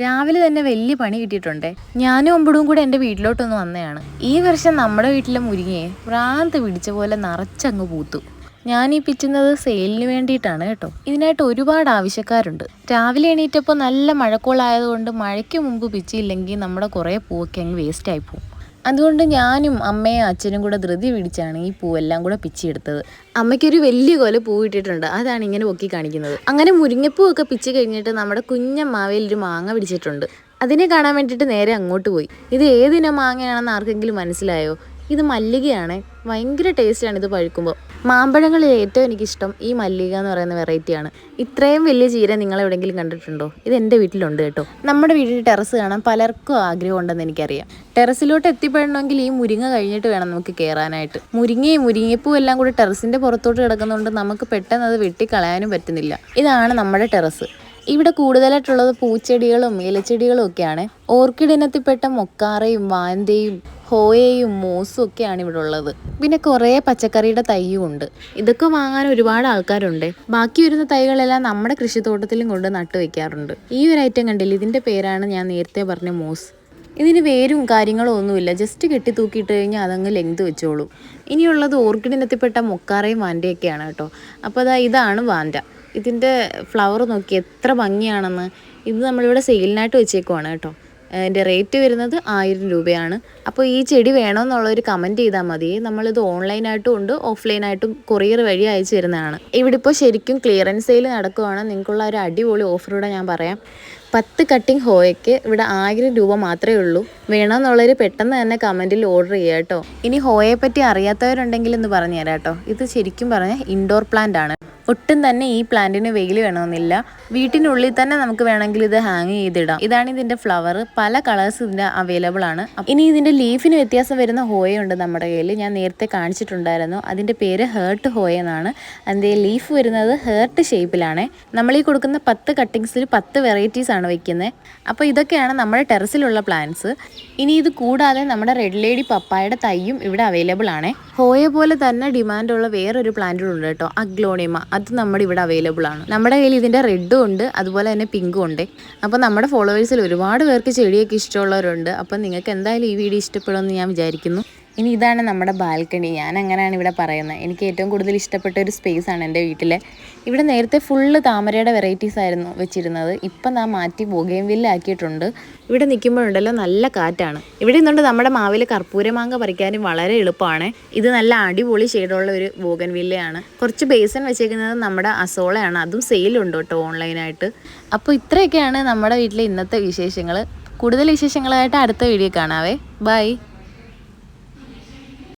രാവിലെ തന്നെ വലിയ പണി കിട്ടിയിട്ടുണ്ട്. ഞാനും അമ്പടും കൂടെ എന്റെ വീട്ടിലോട്ടൊന്ന് വന്നതാണ്. ഈ വർഷം നമ്മുടെ വീട്ടിലെ മുരിങ്ങയെ ഭ്രാന്ത് പിടിച്ച പോലെ നിറച്ചങ്ങ് പൂത്തു. ഞാൻ ഈ പിച്ചുന്നത് സെയിലിന് വേണ്ടിയിട്ടാണ് കേട്ടോ. ഇതിനായിട്ട് ഒരുപാട് ആവശ്യക്കാരുണ്ട്. രാവിലെ എണീറ്റപ്പോൾ നല്ല മഴക്കോളായതുകൊണ്ട് മഴയ്ക്ക് മുമ്പ് പിച്ചിയില്ലെങ്കിൽ നമ്മുടെ കുറേ പൂവൊക്കെ അങ്ങ് വേസ്റ്റ് പോകും അതുകൊണ്ട് ഞാനും അമ്മയും അച്ഛനും കൂടെ ധൃതി പിടിച്ചാണ് ഈ പൂവെല്ലാം കൂടെ പിച്ചിയെടുത്തത്. അമ്മയ്ക്കൊരു വലിയ കൊല പൂവിട്ടിട്ടുണ്ട് അതാണ് ഇങ്ങനെ പൊക്കി കാണിക്കുന്നത്. അങ്ങനെ മുരിങ്ങപ്പൂവൊക്കെ പിച്ച് കഴിഞ്ഞിട്ട് നമ്മുടെ കുഞ്ഞമ്മാവയിൽ ഒരു മാങ്ങ പിടിച്ചിട്ടുണ്ട്. അതിനെ കാണാൻ വേണ്ടിയിട്ട് നേരെ അങ്ങോട്ട് പോയി. ഇത് ഏതിനം മാങ്ങയാണെന്ന് ആർക്കെങ്കിലും മനസ്സിലായോ? ഇത് മല്ലികയാണ്. ഭയങ്കര ടേസ്റ്റാണ് ഇത് പഴുക്കുമ്പോൾ. മാമ്പഴങ്ങളിൽ ഏറ്റവും എനിക്കിഷ്ടം ഈ മല്ലിക എന്ന് പറയുന്ന വെറൈറ്റിയാണ് ഇത്രയും വലിയ ചീര നിങ്ങൾ എവിടെയെങ്കിലും കണ്ടിട്ടുണ്ടോ? ഇത് എന്റെ വീട്ടിലുണ്ട് കേട്ടോ. നമ്മുടെ വീട്ടിൽ ടെറസ് കാണാൻ പലർക്കും ആഗ്രഹം ഉണ്ടെന്ന് എനിക്കറിയാം. ടെറസിലോട്ട് എത്തിപ്പെടണമെങ്കിൽ ഈ മുരിങ്ങ കഴിഞ്ഞിട്ട് വേണം നമുക്ക് കയറാനായിട്ട് മുരിങ്ങയും മുരിങ്ങപ്പൂ എല്ലാം കൂടി ടെറസിന്റെ പുറത്തോട്ട് കിടക്കുന്നതുകൊണ്ട് നമുക്ക് പെട്ടെന്ന് അത് വെട്ടിക്കളയാനും പറ്റുന്നില്ല. ഇതാണ് നമ്മുടെ ടെറസ്. ഇവിടെ കൂടുതലായിട്ടുള്ളത് പൂച്ചെടികളും ഇലച്ചെടികളും ഒക്കെയാണ്. ഓർക്കിഡ് ഇനത്തിൽപ്പെട്ട മൊക്കാറയും വാന്തയും ഹോയയും മൂസും ഒക്കെയാണ് ഇവിടെ ഉള്ളത്. പിന്നെ കുറേ പച്ചക്കറിയുടെ തൈയും ഉണ്ട്. ഇതൊക്കെ വാങ്ങാൻ ഒരുപാട് ആൾക്കാരുണ്ട്. ബാക്കി വരുന്ന തൈകളെല്ലാം നമ്മുടെ കൃഷിത്തോട്ടത്തിലും കൊണ്ട് നട്ടു വെക്കാറുണ്ട്. ഈ ഒരു ഐറ്റം കണ്ടില്ല? ഇതിന്റെ പേരാണ് ഞാൻ നേരത്തെ പറഞ്ഞ മൂസ്. ഇതിന് വേരും കാര്യങ്ങളോ ഒന്നുമില്ല. ജസ്റ്റ് കെട്ടി തൂക്കിയിട്ട് കഴിഞ്ഞാൽ അതങ്ങ് ലെങ്ത് വെച്ചോളൂ. ഇനിയുള്ളത് ഓർക്കിഡിനെത്തിപ്പെട്ട മൊക്കാറയും വാന്റയൊക്കെയാണ് കേട്ടോ. അപ്പോൾ അതാ ഇതാണ് വാന്റ ഇതിന്റെ ഫ്ലവർ നോക്കി എത്ര ഭംഗിയാണെന്ന്. ഇത് നമ്മളിവിടെ സെയിലിനായിട്ട് വെച്ചേക്കുവാണ് കേട്ടോ. അതിന്റെ റേറ്റ് വരുന്നത് ആയിരം രൂപയാണ്. അപ്പോൾ ഈ ചെടി വേണമെന്നുള്ളൊരു കമന്റ് ചെയ്താൽ മതി. നമ്മളിത് ഓൺലൈനായിട്ടും ഉണ്ട് ഓഫ്ലൈനായിട്ടും കൊറിയർ വഴി അയച്ചു തരുന്നതാണ്. ഇവിടെ ഇപ്പോൾ ശരിക്കും ക്ലിയറൻസ് സെയിൽ നടക്കുവാണ്. നിങ്ങൾക്കുള്ള ഒരു അടിപൊളി ഓഫറൂടെ ഞാൻ പറയാം. പത്ത് കട്ടിംഗ് ഹോയയ്ക്ക് ഇവിടെ ആയിരം രൂപ മാത്രമേ ഉള്ളൂ. വേണമെന്നുള്ളവർ പെട്ടെന്ന് തന്നെ കമന്റിൽ ഓർഡർ ചെയ്യുക കേട്ടോ. ഇനി ഹോയെ പറ്റി അറിയാത്തവരുണ്ടെങ്കിൽ എന്ന് പറഞ്ഞു തരാം കേട്ടോ. ഇത് ശരിക്കും പറഞ്ഞാൽ ഇൻഡോർ പ്ലാന്റ് ആണ്. ഒട്ടും തന്നെ ഈ പ്ലാന്റിന് വെയിൽ വേണമെന്നില്ല. വീട്ടിനുള്ളിൽ തന്നെ നമുക്ക് വേണമെങ്കിൽ ഇത് ഹാങ് ചെയ്തിടാം. ഇതാണ് ഇതിന്റെ ഫ്ലവർ പല കളേഴ്സ് ഇതിന്റെ അവൈലബിൾ ആണ്. ഇനി ഇതിന്റെ ലീഫിന് വ്യത്യാസം വരുന്ന ഹോയ ഉണ്ട് നമ്മുടെ കയ്യിൽ. ഞാൻ നേരത്തെ കാണിച്ചിട്ടുണ്ടായിരുന്നു. അതിന്റെ പേര് ഹേർട്ട് ഹോയ എന്നാണ്. അതിന്റെ ലീഫ് വരുന്നത് ഹേർട്ട് ഷേപ്പിലാണ് നമ്മൾ ഈ കൊടുക്കുന്ന പത്ത് കട്ടിങ്സിൽ പത്ത് വെറൈറ്റീസ് ആണ് വെക്കുന്നത്. അപ്പോൾ ഇതൊക്കെയാണ് നമ്മുടെ ടെറസിലുള്ള പ്ലാന്റ്സ് ഇനി ഇത് കൂടാതെ നമ്മുടെ റെഡ് ലേഡി പപ്പായുടെ തൈയും ഇവിടെ അവൈലബിൾ ആണ്. ഹോയ പോലെ തന്നെ ഡിമാൻഡുള്ള വേറൊരു പ്ലാന്റും ഉണ്ട് കേട്ടോ അഗ്ലോണിമ അത് നമ്മുടെ ഇവിടെ അവൈലബിൾ ആണ്. നമ്മുടെ കയ്യിൽ ഇതിന്റെ റെഡും ഉണ്ട് അതുപോലെ തന്നെ പിങ്കും ഉണ്ട്. അപ്പോൾ നമ്മുടെ ഫോളോവേഴ്സിൽ ഒരുപാട് പേർക്ക് ചെടിയൊക്കെ ഇഷ്ടമുള്ളവരുണ്ട്. അപ്പോൾ നിങ്ങൾക്ക് എന്തായാലും ഈ വീഡിയോ ഇഷ്ടപ്പെടുമെന്ന് ഞാൻ വിചാരിക്കുന്നു. ഇനി ഇതാണ് നമ്മുടെ ബാൽക്കണി. ഞാൻ അങ്ങനെയാണ് ഇവിടെ പറയുന്നത്. എനിക്ക് ഏറ്റവും കൂടുതൽ ഇഷ്ടപ്പെട്ട ഒരു സ്പേസ് ആണ് എന്റെ വീട്ടിലെ. ഇവിടെ നേരത്തെ ഫുള്ള് താമരയുടെ വെറൈറ്റീസ് ആയിരുന്നു വെച്ചിരുന്നത്. ഇപ്പം നാ മാറ്റി ബോഗയും വില്ലാക്കിയിട്ടുണ്ട് ഇവിടെ നിൽക്കുമ്പോഴുണ്ടല്ലോ നല്ല കാറ്റാണ്. ഇവിടെ നിന്നുകൊണ്ട് നമ്മുടെ മാവിൽ കർപ്പൂരമാങ്ക പറിക്കാനും വളരെ എളുപ്പമാണ്. ഇത് നല്ല അടിപൊളി ഷെയ്ഡുള്ള ഒരു ബോഗൻ വില്ലയാണ് കുറച്ച് ബേസൺ വെച്ചേക്കുന്നത് നമ്മുടെ അസോളയാണ്. അതും സെയിലുണ്ട് കേട്ടോ ഓൺലൈനായിട്ട് അപ്പോൾ ഇത്രയൊക്കെയാണ് നമ്മുടെ വീട്ടിലെ ഇന്നത്തെ വിശേഷങ്ങൾ കൂടുതൽ വിശേഷങ്ങളായിട്ട് അടുത്ത വീഡിയോ കാണാവേ. ബൈ